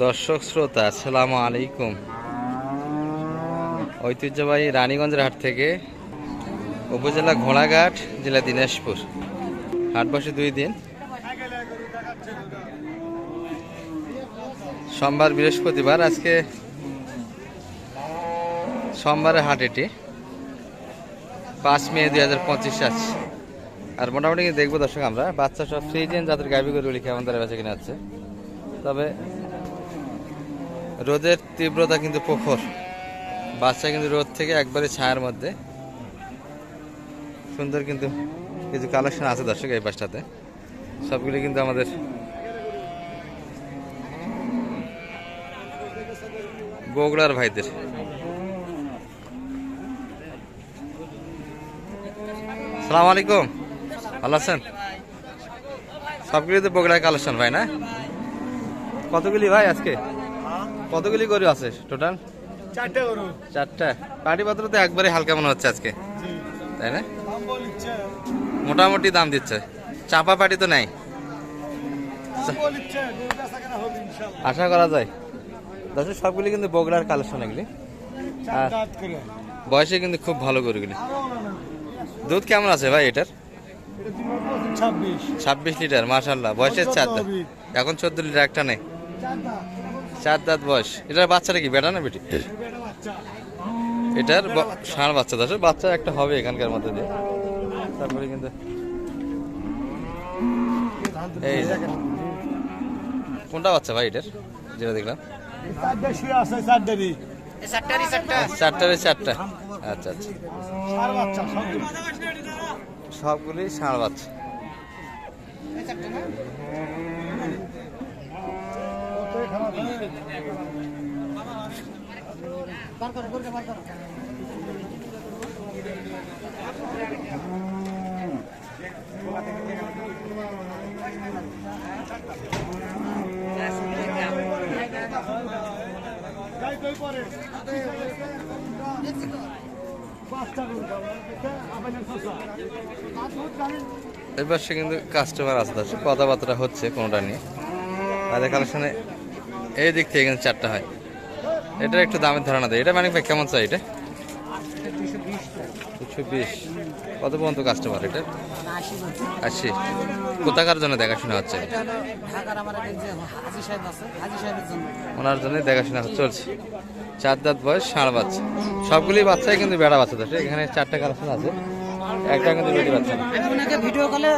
দর্শক শ্রোতা, আসসালামু আলাইকুম। ঐতিহ্যবাহী রানীগঞ্জের হাট থেকে উপজেলা ঘোড়াঘাট, জেলা দিনাজপুর। হাট বসে দুই দিন। সোমবার বৃহস্পতিবার, আজকে সোমবারে হাট এটি। পাঁচ মে দুই হাজার পঁচিশ আছে আর মোটামুটি দেখব দর্শক আমরা, বাচ্চা সব ফ্রিজেন যাদের গাভি গরু লিখে আমাদের বেচা কিনে আছে তবে রোদের তীব্রতা কিন্তু প্রখর। বাচ্চা কিন্তু রোদ থেকে একবারে ছায়ার মধ্যে। সুন্দর কিন্তু কিছু কালেকশন আছে দর্শক এই পাশটাতে। সবগুলি কিন্তু আমাদের বগুড়ার ভাইদের। সালাম আলাইকুম। ভালো আছেন? সবগুলি তো বগুড়ার কালেকশন ভাই না? কতগুলি ভাই আজকে? কতগুলি গরু আছে টোটাল চারটে গরু। চারটা। পাটি পাত্র তো একবারে হালকা মনে হচ্ছে আজকে। তাই না? মোটামুটি দাম দিচ্ছে। চাপা পাটি তো নাই। আশা করা যায়। দর্শক সবগুলি কিন্তু বগুড়ার কালেকশন এগুলি। করে। বয়সে কিন্তু খুব ভালো গরুগুলি। আরও দুধ কেমন আছে ভাই এটার? ছাব্বিশ। লিটার মাশাল্লাহ বয়সের চার এখন চোদ্দ লিটার একটা নেই। চার দাঁত বয়স। এটার বাচ্চাটা কি বেটা না বেটি? এটার ষাঁড় বাচ্চা দর্শক বাচ্চা একটা হবে এখানকার মধ্যে দিয়ে। তারপরে কিন্তু এই কোনটা বাচ্চা ভাই এটার যেটা দেখলাম? চারটারে চারটা। আচ্ছা আচ্ছা। সবগুলি ষাঁড় বাচ্চা কতই খারাপ হয়। যাই কই পরে। বাচ্চা গরু খাব। দেখে আবেদন শসা। আর দুধ জানেন? এবার সে কিন্তু কাস্টমার আছে দর্শক কথাবার্তা হচ্ছে কোনোটা নিয়ে। তাদের কালেকশনে এই দিক থেকে এখানে চারটা হয়। এটার একটু দামের ধারণা দেয় এটা মানে ভাই কেমন চাই এটা? দুশো বিশ। কত পর্যন্ত কাস্টমার এটা? আশি। কোথাকার জন্য দেখাশোনা হচ্ছে? এটা ওনার জন্য দেখাশোনা চলছে। চার দাঁত বয়স ষাঁড় বাচ্চা। সবগুলি বাচ্চাই কিন্তু বেড়া বাচ্চা দর্শক এখানে চারটা কালেকশন আছে। একটা কিন্তু বেটি বাচ্চা ভিডিও কলে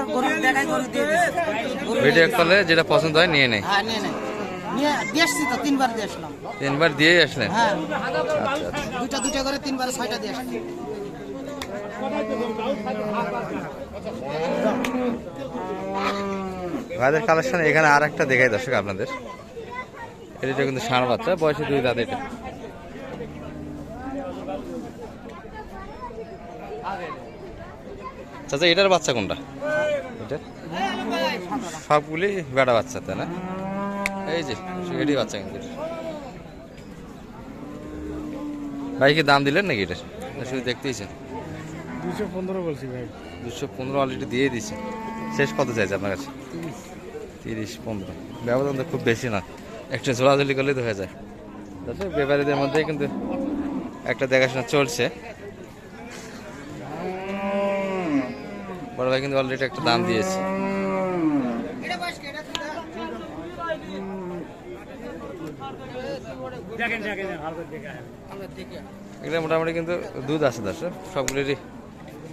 ভিডিও যেটা পছন্দ হয় নিয়ে নেয় তো তিনবার দিয়ে আসলাম। তিনবার দিয়েই আসলেন? হ্যাঁ। আচ্ছা আচ্ছা। দুইটা দুইটা করে তিনবার ছয়টা দিয়ে আসলাম। ভাইদের কালেকশন এখানে আর একটা দেখাই দর্শক আপনাদের। এটা কিন্তু ষাঁড় বাচ্চা বয়সে দুই দাঁত এটা। চাচা এটার বাচ্চা কোনটা? সবগুলি বেড়া বাচ্চা তাই না? এই যে এটাই বাচ্চা কিন্তু। এটা। ভাই কি দাম দিলেন নাকি এটা? শুধু দেখতেইছেন দুশো পনেরো বলছি ভাই। দুশো পনেরো অলরেডি দিয়ে দিছে শেষ কত চাইছে আপনার কাছে? তিরিশ। পনেরো। ব্যবধান তো খুব বেশি না। একটু জোড়াজুলি করলেই তো হয়ে যায়। তাতে ব্যাপারীদের মধ্যে কিন্তু একটা দেখাশোনা চলছে। বড় ভাই কিন্তু অলরেডি একটা দাম দিয়েছে দেখেন দেখেন ভালো দেখে এগুলো মোটামুটি কিন্তু দুধ আছে দর্শক সবগুলিরই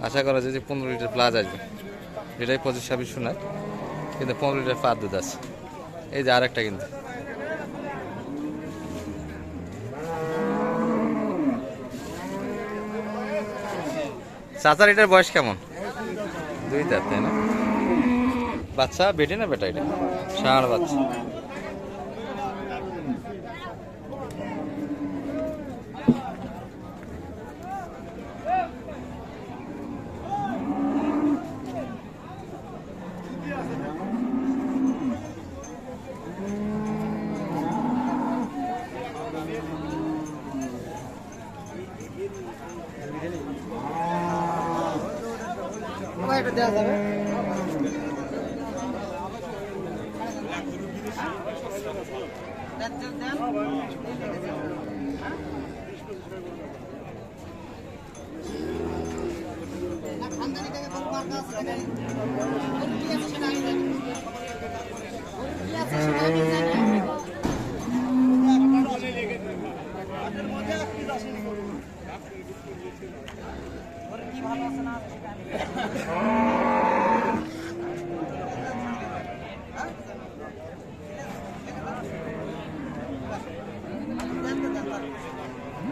আশা করা যায় যে পনেরো লিটার প্লাস আসবে। এটাই পঁচিশ ছাব্বিশ শোনায় কিন্তু পনেরো লিটার পার দুধ আছে। এই যে আর একটা কিন্তু। চাচার এটার বয়স কেমন? দুই তার তাই না? বাচ্চা বেটে না বেটা এটা? ষাঁড় বাচ্চা। এটা দেওয়া যাবে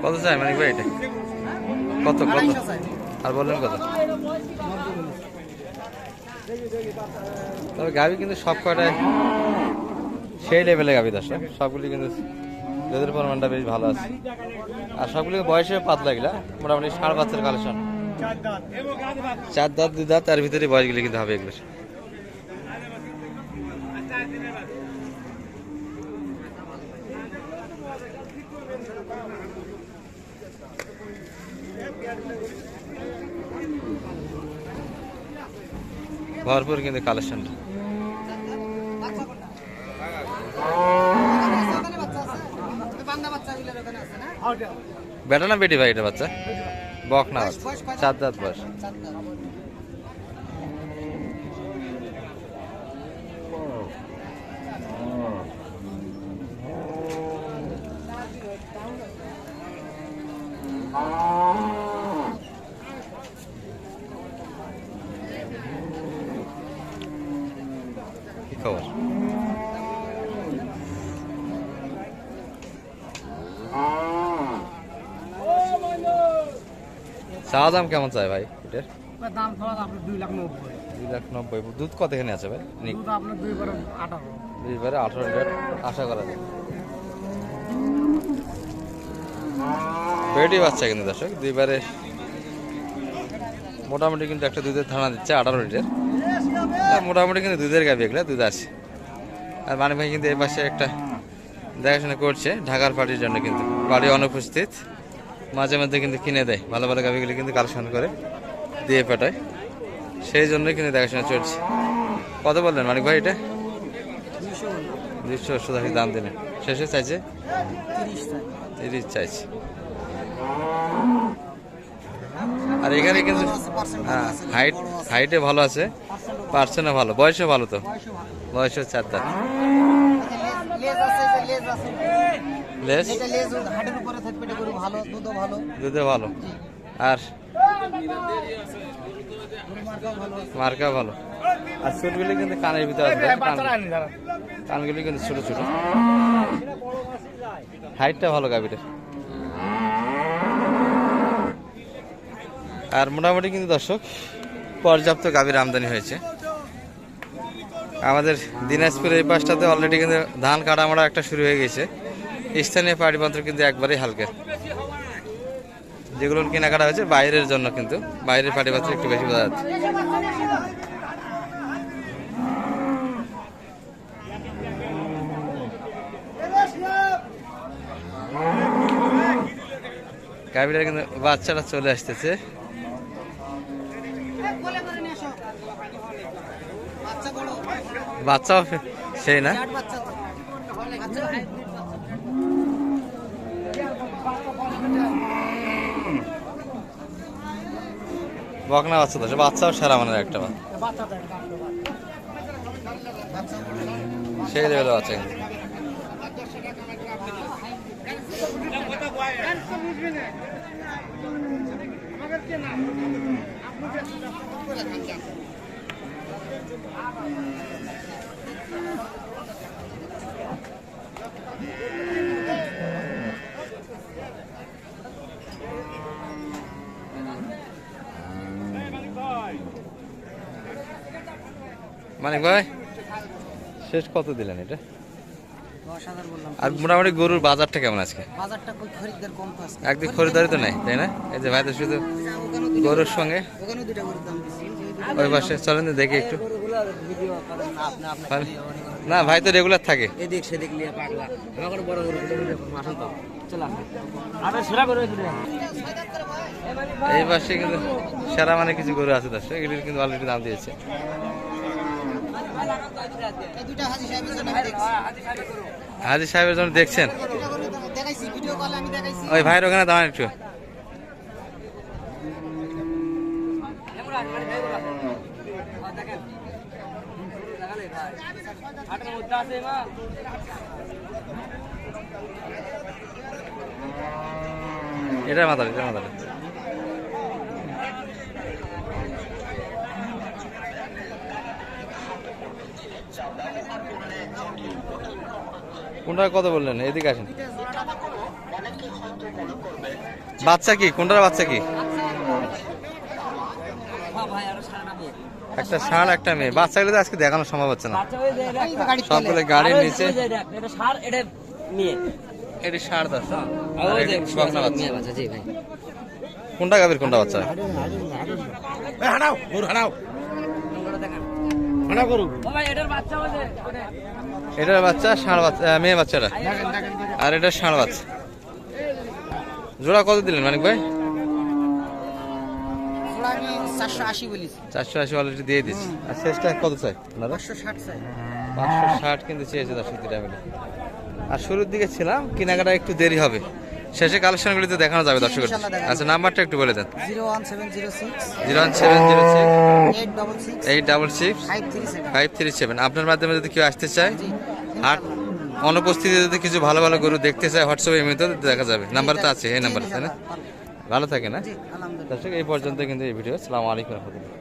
কত চাই? মানিক ভাই এটা? কত কত? আর বললেন কত? তবে গাভি কিন্তু সব কটায় সেই লেভেলে গাবি দর্শক সবগুলি কিন্তু দুধের পরিমাণটা বেশ ভালো আছে। আর সবগুলি বয়সে পাতলা গিলা মোটামুটি সাড়ে বাচ্চার কালেকশন চার দাঁত, দুই দাঁত, তার ভিতরে বয়সগুলি কিন্তু হবে এগুলো ভরপুর কিন্তু কালেকশনটা বেটা না বেটি ভাই এটা বাচ্চা? বক না চার দাঁত বয়স। কি চা দাম কেমন চাই ভাই? এটার? দাম ধরা আপনার দুই লাখ নব্বই। দুই লাখ নব্বই। দুধ কত এখানে আছে ভাই? দুধ আপনার দুই বারো আঠারো। দুইবারে আঠারো লিটার। আশা করা যায়। বেডি বাচ্চা কিন্তু দর্শক দুইবারে মোটামুটি কিন্তু একটা দুধের ধারণা দিচ্ছে আঠারো লিটার। মোটামুটি কিন্তু দুধের গাবি এগুলো দুধ আছে। আর মানে ভাই কিন্তু এই পাশে একটা দেখাশোনা করছে ঢাকার পার্টির জন্য কিন্তু বাড়ি অনুপস্থিত। মাঝে মধ্যে কিন্তু কিনে দেয়। ভালো ভালো গাভিগুলি কিন্তু কালেকশন করে, দিয়ে পাঠায় সেই জন্যই কিন্তু দেখাশোনা চলছে। কত বললেন মানিক ভাই এটা? দুইশো শতাংশ দাম দিলেন। শেষে চাইছে? তিরিশ চাইছে। আর এখানে কিন্তু হ্যাঁ হাইট হাইটে ভালো আছে। পার্সেন্টও ভালো, বয়সও ভালো তো। বয়সও চার দাঁত। লেজ আছে যে লেজ আছে। লেস এটা লেজ হাটের উপরে থাকবে এটা গরু ভালো দুধও ভালো। ভালো। আর? ভালো মার্কা ভালো। আর চুলগুলি কিন্তু কানের ভিতরে কানগুলি কিন্তু ছোট ছোট। হাইটটা ভালো গাভিটার আর মোটামুটি কিন্তু দর্শক পর্যাপ্ত গাভীর আমদানি হয়েছে। আমাদের দিনাজপুর এই পাশটাতে অলরেডি কিন্তু ধান কাটামারা একটা শুরু হয়ে গেছে। স্থানীয় পাটিপত্র কিন্তু একবারেই হালকা। যেগুলো কেনাকাটা হয়েছে বাইরের জন্য কিন্তু, বাইরের পাটিপত্র একটু বেশি বোঝা যাচ্ছে। কিন্তু বাচ্চাটা চলে আসতেছে বাচ্চা বড় বাচ্চাও সেই না? বকনা বাচ্চা তো বাচ্চাও সেরা একটা সেই লেভেলের বাচ্চা কিন্তু। মানে ভাই শেষ কত দিলেন এটা? আর মোটামুটি গরুর বাজারটা কেমন আজকে? বাজারটা কই তো আজকে। খরিদারি তো নাই তাই না? এই যে ভাই তো শুধু গরুর সঙ্গে। ওই পাশে চলেন তো দেখি একটু। না আপনি আপনি ভাই- তো রেগুলার থাকে। এদিক সেদিক নিয়ে পাগলা। বড় গরু আসুন তো। চল আসুন আরে সেরা এই পাশে কিন্তু সেরা মানে কিছু গরু আছে দর্শক এগুলির কিন্তু অলরেডি দাম দিয়েছে। হাজি সাহেবের জন্য দেখছেন? ওই ভাইয়ের ওখানে দাঁড়ান একটু। এটা মাথার এটা মাথার কোনটা কত বললেন? এদিকে আসেন। বাচ্চা কি? কোনটার বাচ্চা কি? হ্যাঁ একটা ষাঁড় একটা মেয়ে। বাচ্চাগুলো তো আজকে দেখানো সম্ভব হচ্ছে না। বাচ্চা ওই যে এটা গাড়ি সবগুলো গাড়ির নিচে এটা সার এটি ষাঁড় দাস আর ওই যে বকনা বাচ্চা। মেয়ে বাচ্চা জি ভাই। কোনটা গাভীর কোনটা বাচ্চা? হানাও গরু হানাও ওগুলো দেখান এটার বাচ্চা ষাঁড় বাচ্চা মেয়ে বাচ্চাটা। আর এটা ষাঁড় বাচ্চা। জোড়া কত দিলেন মানিক ভাই? চারশো আশি চারশো আশি অলরেডি দিয়ে দিচ্ছি। আর শেষটা কত চাই পাঁচশো ষাট চাই। পাঁচশো ষাট কিন্তু চেয়েছে দর্শক আর শুরুর দিকে ছিলাম কেনাকাটা একটু দেরি হবে। শেষে কালেকশনগুলিতে দেখানো যাবে দর্শক আচ্ছা নাম্বারটা একটু বলে দেন। Zero one seven zero six eight double six five three seven. আপনার মাধ্যমে যদি কেউ আসতে চায় আর অনুপস্থিতিতে যদি কিছু ভালো ভালো গরু দেখতে চায় হোয়াটসঅ্যাপে এমনিতেও দেখা যাবে। নাম্বার তো আছে এই নাম্বার তাই না? ভালো থাকে না? দর্শক এই পর্যন্ত কিন্তু এই ভিডিও। সালাম আলাইকুম রহমতুল্লাহ।